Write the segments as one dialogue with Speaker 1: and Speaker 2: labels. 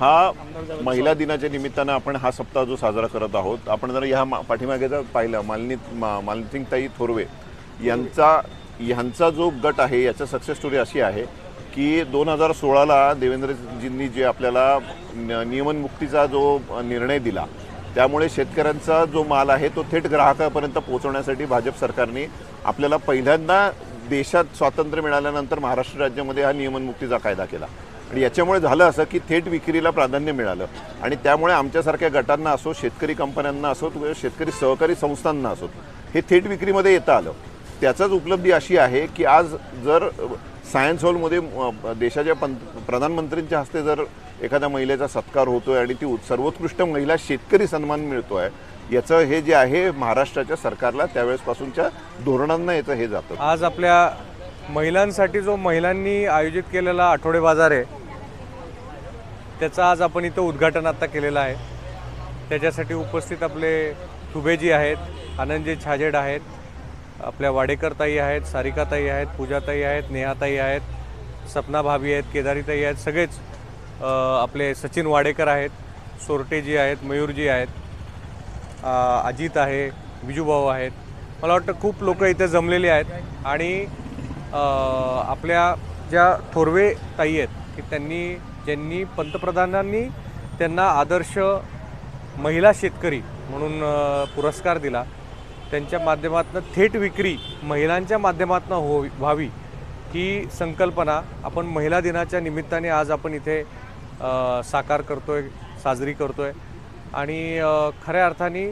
Speaker 1: हा महिला दिनाच्या निमित्तानं आपण हा सप्ताह जो साजरा करत आहोत आपण जर ह्या मा- पाठीमागे जर पाहिलं मालनी मा- मालनीताई थोरवे यांचा ह्यांचा जो गट आहे याचा सक्सेस स्टोरी अशी आहे की दोन हजार सोळाला देवेंद्रजींनी जे आपल्याला नियमनमुक्तीचा जो निर्णय दिला त्यामुळे शेतकऱ्यांचा जो माल आहे तो थेट ग्राहकापर्यंत पोहोचवण्यासाठी भाजप सरकारने आपल्याला पहिल्यांदा देशात स्वातंत्र्य मिळाल्यानंतर महाराष्ट्र राज्यामध्ये हा नियमनमुक्तीचा कायदा केला. आणि याच्यामुळे झालं असं की थेट विक्रीला प्राधान्य मिळालं. आणि त्यामुळे आमच्यासारख्या गटांना असो शेतकरी कंपन्यांना असो किंवा शेतकरी सहकारी संस्थांना असो हे थेट विक्रीमध्ये येता आलं. त्याचाच उपलब्धी अशी आहे की आज जर सायन्स हॉलमध्ये देशाच्या पंत प्रधानमंत्रींच्या हस्ते जर एखाद्या महिलेचा सत्कार होतोय आणि ती सर्वोत्कृष्ट महिला शेतकरी सन्मान मिळतो आहे याचं हे जे आहे महाराष्ट्राच्या सरकारला त्यावेळेसपासूनच्या धोरणांना याचं हे जातं.
Speaker 2: आज आपल्या महिलांसाठी जो महिलांनी आयोजित केलेला आठवडे बाजार आहे त्याचं आज आपण इथं उद्घाटन आता केलेलं आहे. त्याच्यासाठी उपस्थित आपले तुबेजी आहेत आनंदजी छाजेड आहेत आपल्या वाडेकरताई आहेत सारिकाताई आहेत पूजाताई आहेत नेहाताई आहेत सपना भाभी आहेत केदारीताई आहेत सगळेच आपले सचिन वाडेकर आहेत सोरटेजी आहेत मयूरजी आहेत अजित आहे बिजूभाऊ आहेत. मला वाटतं खूप लोक इथे जमलेली आहेत आणि आपल्या ज्या थोरवे ताई आहेत की त्यांनी ज्यांनी पंतप्रधानांनी त्यांना आदर्श महिला शेतकरी म्हणून पुरस्कार दिला त्यांच्या माध्यमातून थेट विक्री महिलांच्या माध्यमातून हो व्हावी ही संकल्पना आपण महिला दिनाच्या निमित्ताने आज आपण इथे साकार करतो आहे साजरी करतो आहे आणि खऱ्या अर्थाने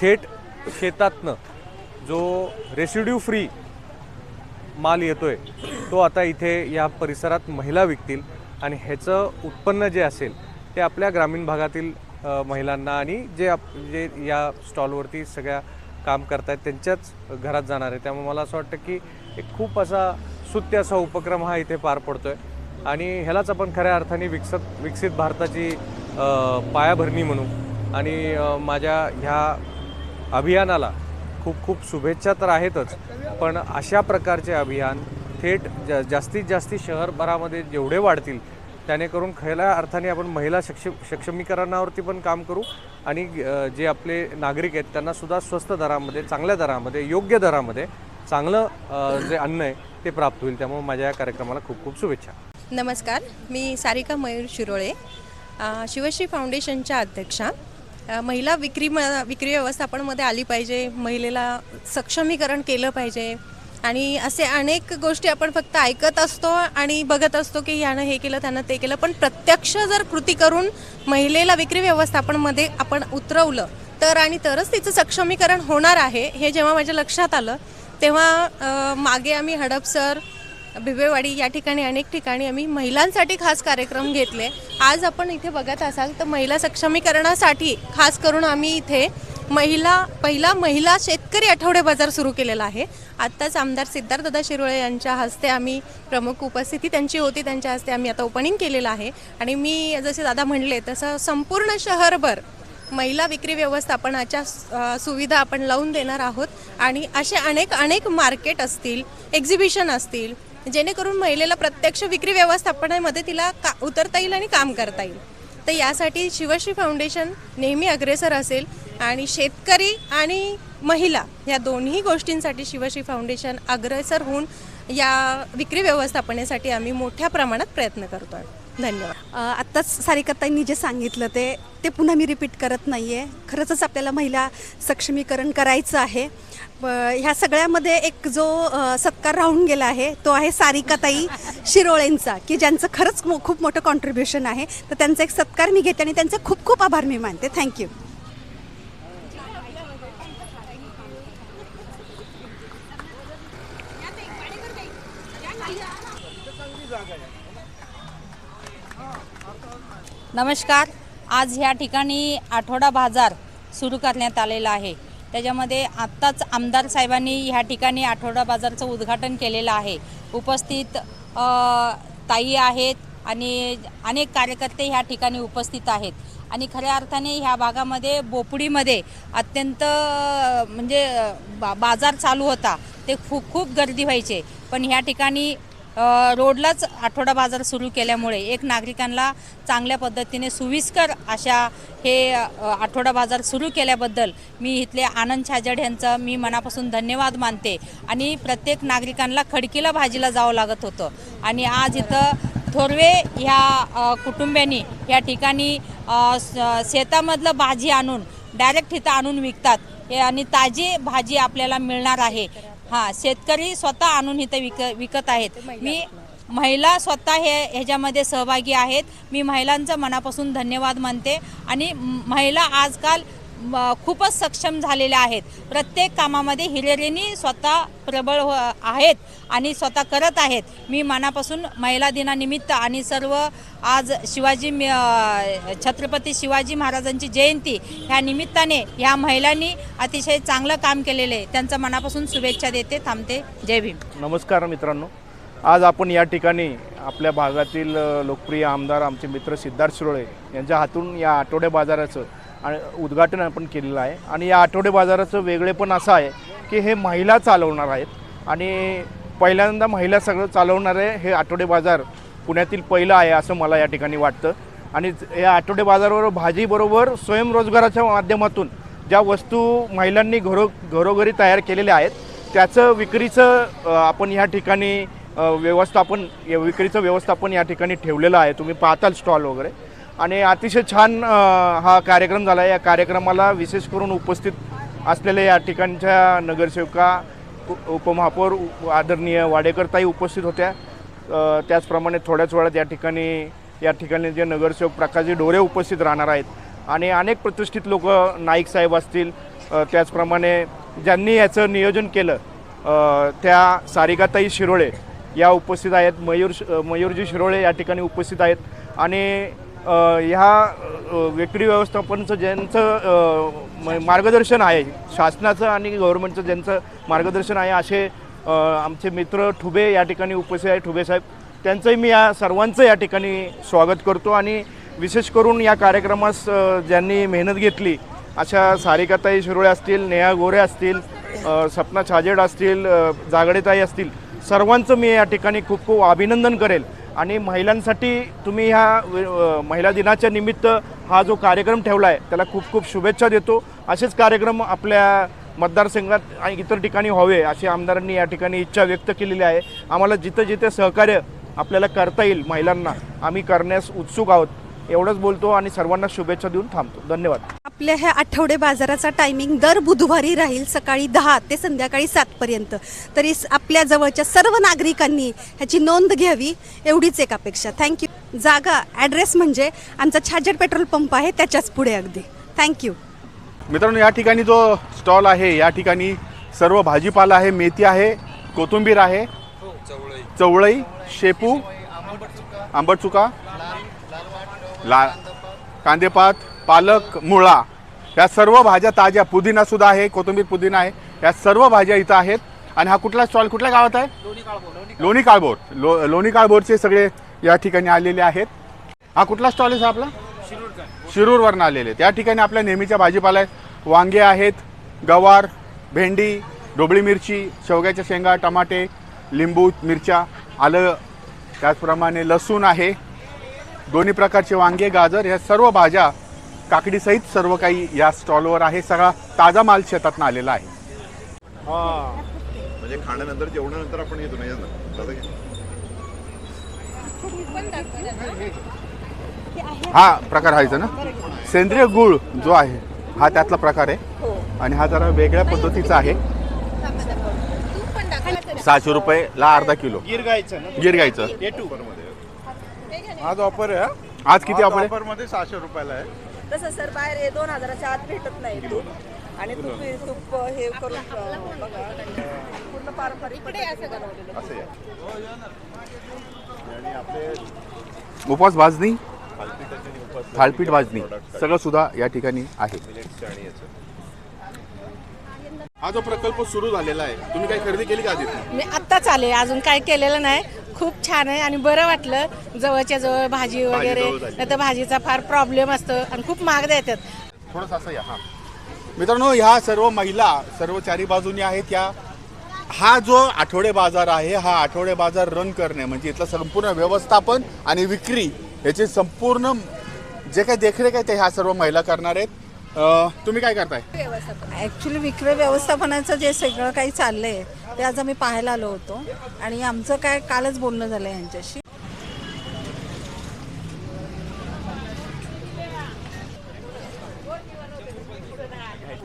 Speaker 2: थेट शेतातनं जो रेसिड्यू फ्री माल येतोय तो आता इथे या परिसरात महिला विकतील आणि ह्याचं उत्पन्न जे असेल ते आपल्या ग्रामीण भागातील महिलांना आणि जे आप जे या स्टॉलवरती सगळ्या काम करतायत त्यांच्याच घरात जाणार आहे. त्यामुळे मला असं वाटतं की एक खूप असा सुत्य असा उपक्रम हा इथे पार पडतो आहे आणि ह्यालाच आपण खऱ्या अर्थाने विकसत विकसित भारताची पायाभरणी म्हणू. आणि माझ्या ह्या अभियानाला खूप खूप शुभेच्छा तर आहेतच. पण अशा प्रकारचे अभियान थेट जा जास्तीत जास्ती शहरभरामध्ये जेवढे वाढतील त्यानेकरून खऱ्या अर्थाने आपण महिला सक्षम सक्षमीकरणावरती पण काम करू आणि जे आपले नागरिक आहेत त्यांना सुद्धा स्वस्त दरामध्ये चांगल्या दरामध्ये योग्य दरामध्ये चांगलं जे अन्न आहे ते प्राप्त होईल. त्यामुळे माझ्या या कार्यक्रमाला खूप खूप शुभेच्छा.
Speaker 3: नमस्कार. मी सारिका मयूर शिरोळे शिवश्री फाउंडेशनच्या अध्यक्षा. महिला विक्री म विक्री व्यवस्थापनमध्ये आली पाहिजे महिलेला सक्षमीकरण केलं पाहिजे. आणि असे अनेक गोष्टी आपण फक्त ऐकत असतो आणि बघत असतो की यानं हे केलं त्यानं ते केलं. पण प्रत्यक्ष जर कृती करून महिलेला विक्री व्यवस्थापनमध्ये आपण उतरवलं तर आणि तरच तिचं सक्षमीकरण होणार आहे हे जेव्हा माझ्या लक्षात आलं तेव्हा मागे आम्ही हडपसर भिबेवाडी या ठिकाणी अनेक ठिकाणी आम्ही महिलांसाठी खास कार्यक्रम घेतले. आज आपण इथे बघत असाल तर महिला सक्षमीकरणासाठी खास करून आम्ही इथे महिला पहिला महिला शेतकरी आठवडे बाजार सुरू केलेला आहे. आत्ताच आमदार सिद्धार्थदादा शिरोळे यांच्या हस्ते आम्ही प्रमुख उपस्थिती त्यांची होती त्यांच्या हस्ते आम्ही आता ओपनिंग केलेलं आहे. आणि मी जसे दादा म्हणले तसं संपूर्ण शहरभर महिला विक्री व्यवस्थापनाच्या सुविधा आपण लावून देणार आहोत. आणि असे अनेक अनेक मार्केट असतील एक्झिबिशन असतील जेणेकरून महिलेला प्रत्यक्ष विक्री व्यवस्थापनामध्ये तिला का उतरता येईल आणि काम करता येईल. तर यासाठी शिवश्री फाउंडेशन नेहमी अग्रेसर असेल आणि शेतकरी आणि महिला या दोन्ही गोष्टींसाठी शिवश्री फाउंडेशन अग्रेसर होऊन या विक्री व्यवस्थापनेसाठी आम्ही मोठ्या प्रमाणात प्रयत्न करतो आहे धन्यवाद
Speaker 4: आत्ताच सारिकाताईंनी जे सांगितलं ते ते पुन्हा मी रिपीट करत नाही आहे खरंचच आपल्याला महिला सक्षमीकरण करायचं आहे. ह्या सगळ्यामध्ये एक जो सत्कार राहून गेला आहे तो आहे सारिकाताई शिरोळेंचा की ज्यांचं खरंच मो- खूप मोठं कॉन्ट्रीब्युशन आहे. तर त्यांचा एक सत्कार मी घेते आणि त्यांचे खूप खूप आभार मी मानते. थँक्यू
Speaker 5: नमस्कार. आज ह्या ठिकाणी आठवडा बाजार सुरू करण्यात आलेला आहे. त्याच्यामध्ये आत्ताच आमदार साहेबांनी ह्या ठिकाणी आठवडा बाजारचं उद्घाटन केलेलं आहे. उपस्थित ताई आहेत आणि अनेक कार्यकर्ते ह्या ठिकाणी उपस्थित आहेत. आणि खऱ्या अर्थाने ह्या भागामध्ये बोपडीमध्ये अत्यंत म्हणजे बा बाजार चालू होता. ते खूप खूप गर्दी व्हायचे. पण ह्या ठिकाणी रोडलाच आठवडा बाजार सुरू केल्यामुळे एक नागरिकांना चांगल्या पद्धतीने सुविस्कर अशा हे आठवडा बाजार सुरू केल्याबद्दल मी इथले आनंद छाजड यांचं मी मनापासून धन्यवाद मानते आणि प्रत्येक नागरिकांना खडकीला भाजीला जावं लागत होतं. आणि आज इथं थोरवे ह्या कुटुंबियांनी या ठिकाणी शेतामधलं भाजी आणून डायरेक्ट इथं आणून विकतात. हे आणि ताजी भाजी आपल्याला मिळणार आहे. हा शेतकरी स्वतः आणून इथं विक विकत आहेत. मी महिला स्वतः हे ह्याच्यामध्ये सहभागी आहेत. मी महिलांचं मनापासून धन्यवाद मानते. आणि महिला आजकाल खूपच सक्षम झालेल्या आहेत. प्रत्येक कामामध्ये हिरेरेनी स्वतः प्रबळ हो आहेत आणि स्वतः करत आहेत. मी मनापासून महिला दिनानिमित्त आणि सर्व आज शिवाजी छत्रपती शिवाजी महाराजांची जयंती ह्या निमित्ताने ह्या महिलांनी अतिशय चांगलं काम केलेलं आहे. त्यांचं मनापासून शुभेच्छा देते थांबते. जय भीम.
Speaker 6: नमस्कार मित्रांनो. आज आपण या ठिकाणी आपल्या भागातील लोकप्रिय आमदार आमचे मित्र सिद्धार्थ शिरोळे यांच्या हातून या आठवडे बाजाराचं आणि उद्घाटन आपण केलेलं आहे. आणि या आठवडे बाजाराचं वेगळेपण असं आहे की हे महिला चालवणार आहेत. आणि पहिल्यांदा महिला सगळं चालवणारे हे आठवडे बाजार पुण्यातील पहिलं आहे असं मला या ठिकाणी वाटतं. आणि या आठवडे बाजारावर भाजीबरोबर स्वयंरोजगाराच्या माध्यमातून ज्या वस्तू महिलांनी घरो घरोघरी तयार केलेल्या आहेत त्याचं विक्रीचं आपण या ठिकाणी व्यवस्थापन विक्रीचं व्यवस्थापन या ठिकाणी ठेवलेलं आहे. तुम्ही पाहताल स्टॉल वगैरे. आणि अतिशय छान हा कार्यक्रम झाला. या कार्यक्रमाला विशेष करून उपस्थित असलेल्या या ठिकाणच्या नगरसेवका उपमहापौर आदरणीय वाडेकरताई उपस्थित होत्या. त्याचप्रमाणे थोड्याच वेळात या ठिकाणी या ठिकाणी जे नगरसेवक प्रकाशजी डोरे उपस्थित राहणार आहेत आणि अनेक प्रतिष्ठित लोक नाईक साहेब असतील त्याचप्रमाणे ज्यांनी याचं नियोजन केलं त्या सारिकाताई शिरोळे या उपस्थित आहेत मयूर मयूरजी शिरोळे या ठिकाणी उपस्थित आहेत. आणि ह्या अ, विक्री व्यवस्थापनचं ज्यांचं म- मार्गदर्शन आहे शासनाचं आणि गव्हर्नमेंटचं ज्यांचं मार्गदर्शन आहे असे आमचे मित्र ठुबे या ठिकाणी उपस्थित आहे ठुबे साहेब त्यांचंही मी या सर्वांचं या ठिकाणी स्वागत करतो आणि विशेष करून या कार्यक्रमास ज्यांनी मेहनत घेतली अशा सारिकाताई शिरोळे असतील नेहा गोरे असतील सपना छाजेड असतील जागडेताई असतील सर्वांचं मी या ठिकाणी खूप खूप अभिनंदन करेल. आणि महिलांसाठी तुम्ही ह्या महिला दिनाच्या निमित्त हा जो कार्यक्रम ठेवला आहे त्याला खूप खूप शुभेच्छा देतो. असेच कार्यक्रम आपल्या मतदारसंघात आणि इतर ठिकाणी व्हावे अशी आमदारांनी या ठिकाणी इच्छा व्यक्त केलेली आहे. आम्हाला जिथं जिथे सहकार्य आपल्याला करता येईल महिलांना आम्ही करण्यास उत्सुक आहोत. एवढंच बोलतो आणि सर्वांना शुभेच्छा देऊन थांबतो. धन्यवाद.
Speaker 4: आपल्या ह्या आठवडे बाजाराचा टायमिंग दर बुधवारी राहील सकाळी दहा ते संध्याकाळी सातपर्यंत तरी आपल्या जवळच्या सर्व नागरिकांनी ह्याची नोंद घ्यावी एवढीच एक अपेक्षा. थँक्यू जागा ॲड्रेस म्हणजे आमचा छाजड पेट्रोल पंप आहे त्याच्याच पुढे अगदी. थँक्यू
Speaker 7: मित्रांनो या ठिकाणी जो स्टॉल आहे या ठिकाणी सर्व भाजीपाला आहे मेथी आहे कोथिंबीर आहे. चवळई शेपू आंबट चुका ला कांदेपात पालक मुळा. या सर्व भाज्या ताज्या. पुदिना सुद्धा आहे कोथिंबीर पुदिना आहे. या सर्व भाज्या इथं आहेत. आणि हा कुठला स्टॉल कुठल्या गावात आहे? लोणी काळभोर. लो लोणी काळभोरचे सगळे या ठिकाणी आलेले आहेत. हा कुठला स्टॉल आहे आपला? शिरूरवरनं आलेले. आहेत. या ठिकाणी आपल्या नेहमीच्या भाजीपाला आहेत. वांगे आहेत गवार भेंडी ढोबळी मिरची शेवग्याच्या शेंगा टमाटे लिंबू मिरच्या आलं त्याचप्रमाणे लसूण आहे. दोन्ही प्रकारचे वांगे गाजर ह्या सर्व भाज्या काकडीसहित सर्व काही या स्टॉलवर आहे. सगळा ताजा माल शेतातनं आलेला आहे.
Speaker 1: म्हणजे खाण्यानंतर जेवणानंतर आपण येतो.
Speaker 7: हा प्रकार आहे ना. सेंद्रिय गुळ जो आहे हा त्यातला प्रकार आहे. आणि हा जरा वेगळ्या पद्धतीचा आहे. सहाशे रुपये ला अर्धा किलो.
Speaker 1: गिर गायचं ना.
Speaker 7: गिर
Speaker 1: टू. आज ऑफर आहे हा?
Speaker 7: आज किती ऑफर आहे?
Speaker 1: ऑफरमध्ये सहाशे रुपयाला आहे.
Speaker 8: तसं सर बाहेर हे दोन हजाराच्या आत भेटत नाही तूप आणि तूप तूप हे करून बघा. पूर्ण पारंपरिक पद्धतीने बनवलेलं.
Speaker 7: असं आहे. आणि आपले उपवास भाजणी? थाळपीठ भाजणी. सगळं सुद्धा या ठिकाणी आहे. हा जो प्रकल्प सुरू झालेला आहे तुम्ही काही खरेदी केली का आधी?
Speaker 9: मी आत्ताच आले. अजून काय केलेलं नाही. खूप छान आहे आणि बरं वाटलं. जवळच्या जवळ भाजी वगैरे. नाही तर भाजीचा फार प्रॉब्लेम असतो आणि खूप महाग देतात
Speaker 7: थोडंसं असं या हा. मित्रांनो ह्या सर्व महिला सर्व चारी बाजूनी आहेत या हा जो आठवडे बाजार आहे हा आठवडे बाजार रन करणे म्हणजे इथलं संपूर्ण व्यवस्थापन आणि विक्री याची संपूर्ण जे काही देखरेख आहे ते ह्या सर्व महिला करणार आहेत. अं, तुम्ही काय करताय?
Speaker 10: ॲक्च्युली विक्रय व्यवस्थापनाचं जे सगळं काही चाललंय ते आज आम्ही पाहायला आलो होतो. आणि आमचं काय कालच बोलणं झालं यांच्याशी.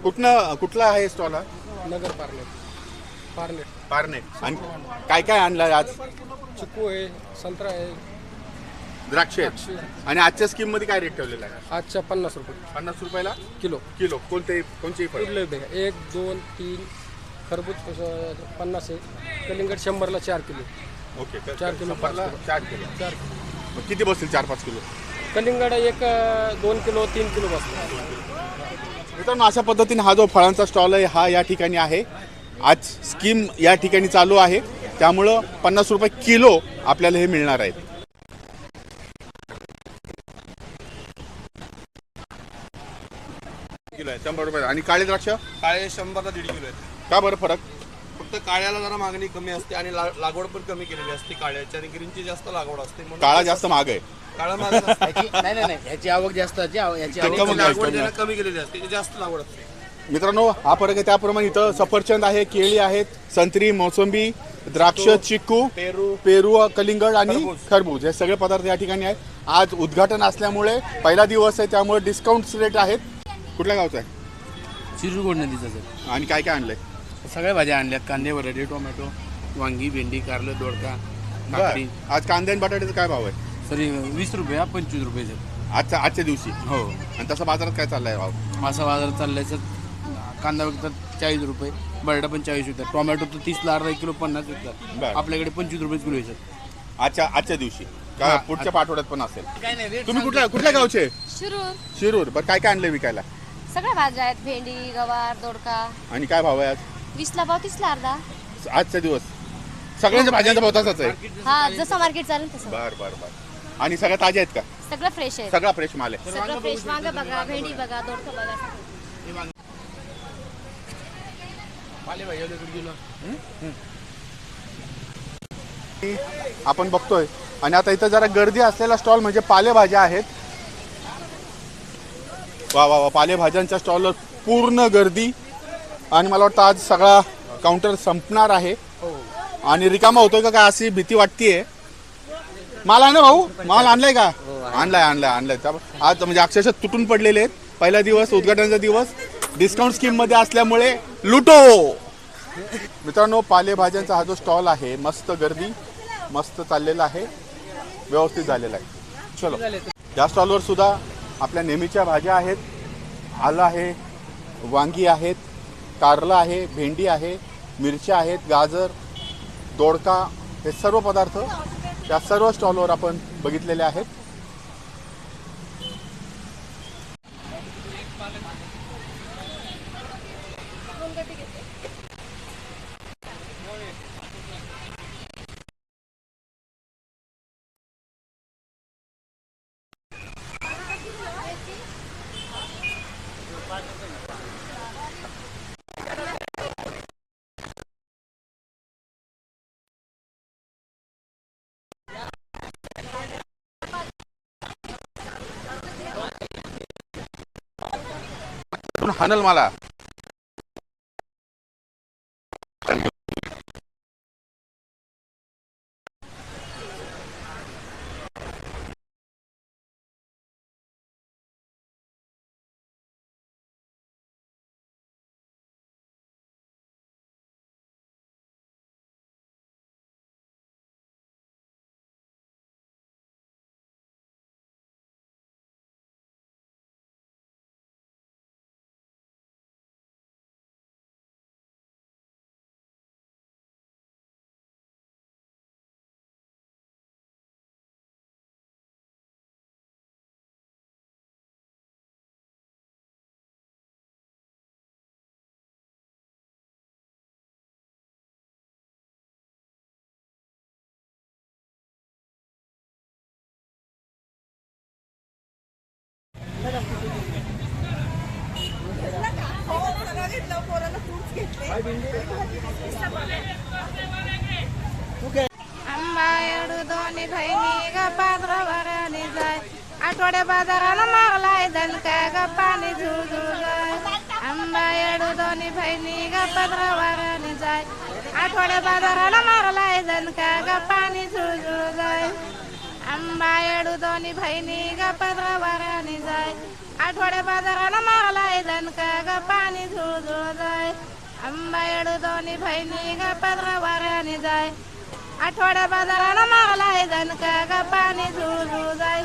Speaker 7: कुठनं कुठला आहे स्टॉल हा?
Speaker 11: नगर पार्ले पार्ले
Speaker 7: पारणे आणि काय काय आणलं आज?
Speaker 11: चिकू आहे संत्रा आहे
Speaker 7: द्राक्ष आहेत. आणि आजच्या स्कीममध्ये काय रेट ठेवलेला आहे?
Speaker 11: आजच्या पन्नास रुपये.
Speaker 7: पन्नास रुपयाला?
Speaker 11: किलो.
Speaker 7: किलो. कोणते कोणतेही फळ.
Speaker 11: कुठले बे एक दोन तीन खरबूज कसं पन्नास आहे. कलिंगड शंभरला चार किलो.
Speaker 7: ओके.
Speaker 11: चार किलो, पाच
Speaker 7: शंभरला
Speaker 11: किलो.
Speaker 7: चार किलो.
Speaker 11: चार
Speaker 7: मग किती बसतील चार पाच किलो?
Speaker 11: कलिंगड एक अं, दोन किलो तीन किलो बसतो
Speaker 7: मित्रांनो अशा पद्धतीने हा जो फळांचा स्टॉल आहे हा या ठिकाणी आहे. आज स्कीम या ठिकाणी चालू आहे. त्यामुळं पन्नास रुपये किलो आपल्याला हे मिळणार आहेत. शंभर रुपये आणि काळे द्राक्ष?
Speaker 12: काळे शंभरला दीड किलो आहेत.
Speaker 7: का बरं फरक?
Speaker 12: फक्त काळ्याला जरा मागणी कमी असते आणि ला- लागवड पण कमी केलेली असते काळ्याची आणि ग्रीनची जास्त लागवड असते म्हणून
Speaker 7: काळा जास्त महाग आहे.
Speaker 12: काळा.
Speaker 13: नाही नाही नाही. याची आवक जास्त याची आव- आवक
Speaker 7: कमी
Speaker 12: लागवड जरा केलेली असते त्याची जास्त लागवड असते.
Speaker 7: मित्रांनो हा फरक आहे त्याप्रमाणे इथं सफरचंद आहे केळी आहेत संत्री मोसंबी द्राक्ष चिक्कू
Speaker 12: पेरू
Speaker 7: पेरू कलिंगड आणि खरबूज. हे सगळे पदार्थ या ठिकाणी आहेत. आज उद्घाटन असल्यामुळे पहिला दिवस आहे त्यामुळे डिस्काउंट रेट आहेत. कुठल्या गावचा आहे?
Speaker 13: शिरूर नदीचा सर.
Speaker 7: आणि काय काय आणलंय?
Speaker 13: सगळ्या भाज्या आणल्यात. कांदे बटाटे टोमॅटो वांगी भेंडी कारलं दोडका काकडी
Speaker 7: बरं. आज कांदे आणि बटाट्याचा काय भाव आहे?
Speaker 13: सर वीस रुपये हा पंचवीस रुपये सर.
Speaker 7: आजच्या आजच्या दिवशी?
Speaker 13: हो.
Speaker 7: आणि तसं बाजारात काय चाललाय भाव?
Speaker 13: मासा बाजार चाललाय सर. कांदा विकतात चाळीस रुपये बटाटा पण चाळीस विकतात टोमॅटो तर तीसला अर्धा किलो पन्नास विकतात
Speaker 7: बरं.
Speaker 13: आपल्याकडे पंचवीस रुपये किलो आहे सर.
Speaker 7: आजच्या आजच्या दिवशी. का
Speaker 13: हा,
Speaker 7: पुढच्या पाठवड्यात पण असेल.
Speaker 13: काय नाही
Speaker 7: तुम्ही कुठल्या कुठल्या गावचे?
Speaker 14: शिरूर.
Speaker 7: शिरूर. बरं काय काय आणलंय विकायला?
Speaker 14: सगळ्या भाज्या आहेत भेंडी गवार दोडका.
Speaker 7: आणि काय भाव आहे आज?
Speaker 14: वीसला भाव तीसला अर्धा.
Speaker 7: आजचा दिवस. सगळ्यांच्या भाज्यांचा भाव तसाच आहे.
Speaker 14: हा जसं मार्केट चालेल तसं.
Speaker 7: बर बर बर. आणि सगळ्या ताज्या आहेत का?
Speaker 14: सगळं फ्रेश आहे
Speaker 7: सगळा फ्रेश माल आहे.
Speaker 14: सगळं फ्रेश वांग बघा भेंडी बघा दोडका बघा.
Speaker 7: आपण बघतोय. आणि आता इथं जरा गर्दी असलेला स्टॉल म्हणजे पालेभाज्या आहेत. वा वा वा. पालेभाज्यांच्या स्टॉलवर पूर्ण गर्दी. आणि मला वाटतं आज सगळा काउंटर संपणार आहे. आणि रिकामा होतोय का काय अशी भीती वाटतीये. माल आण भाऊ. माल आणलाय का? आणलाय आणलाय आणलाय. आज म्हणजे अक्षरशः तुटून पडलेले आहेत. पहिला दिवस उद्घाटनाचा दिवस. डिस्काउंट स्कीममध्ये असल्यामुळे लुटो. मित्रांनो पालेभाज्यांचा हा जो स्टॉल आहे मस्त गर्दी मस्त चाललेला आहे. व्यवस्थित झालेला आहे. चलो. या स्टॉलवर सुद्धा आपल्या नेहमीच्या भाज्या आहेत. आलं आहे वांगी आहेत कारलं आहे भेंडी आहे मिरच्या आहेत गाजर दोडका हे सर्व पदार्थ या सर्व स्टॉलवर आपण बघितलेले आहेत. हानल मला
Speaker 14: आंबा एडू दोन्ही बहिणी गप्पा द्रवराने जाय. आठवड्या बाजाराला मारलाय दणका गप्पाने झुळझुळ जाय आंबा एडू दोन्ही बहिणी गप्पा द्रवराने जाय. आठवड्या बाजाराला मारलाय दणका गप्पाने झुळझुळ जाय आंबा एडू दोन्ही बहिणी गप्पा द्रवराने जाय. आठवड्या बाजाराला मारलाय दणका गप्पाने झुळझुळ जाय आंबा दोन्ही बहिणी गप्पा वाऱ्याने जाय. आठवड्या बाजाराला मागला आहे दणका ग पाणी झुळझुळ जाय.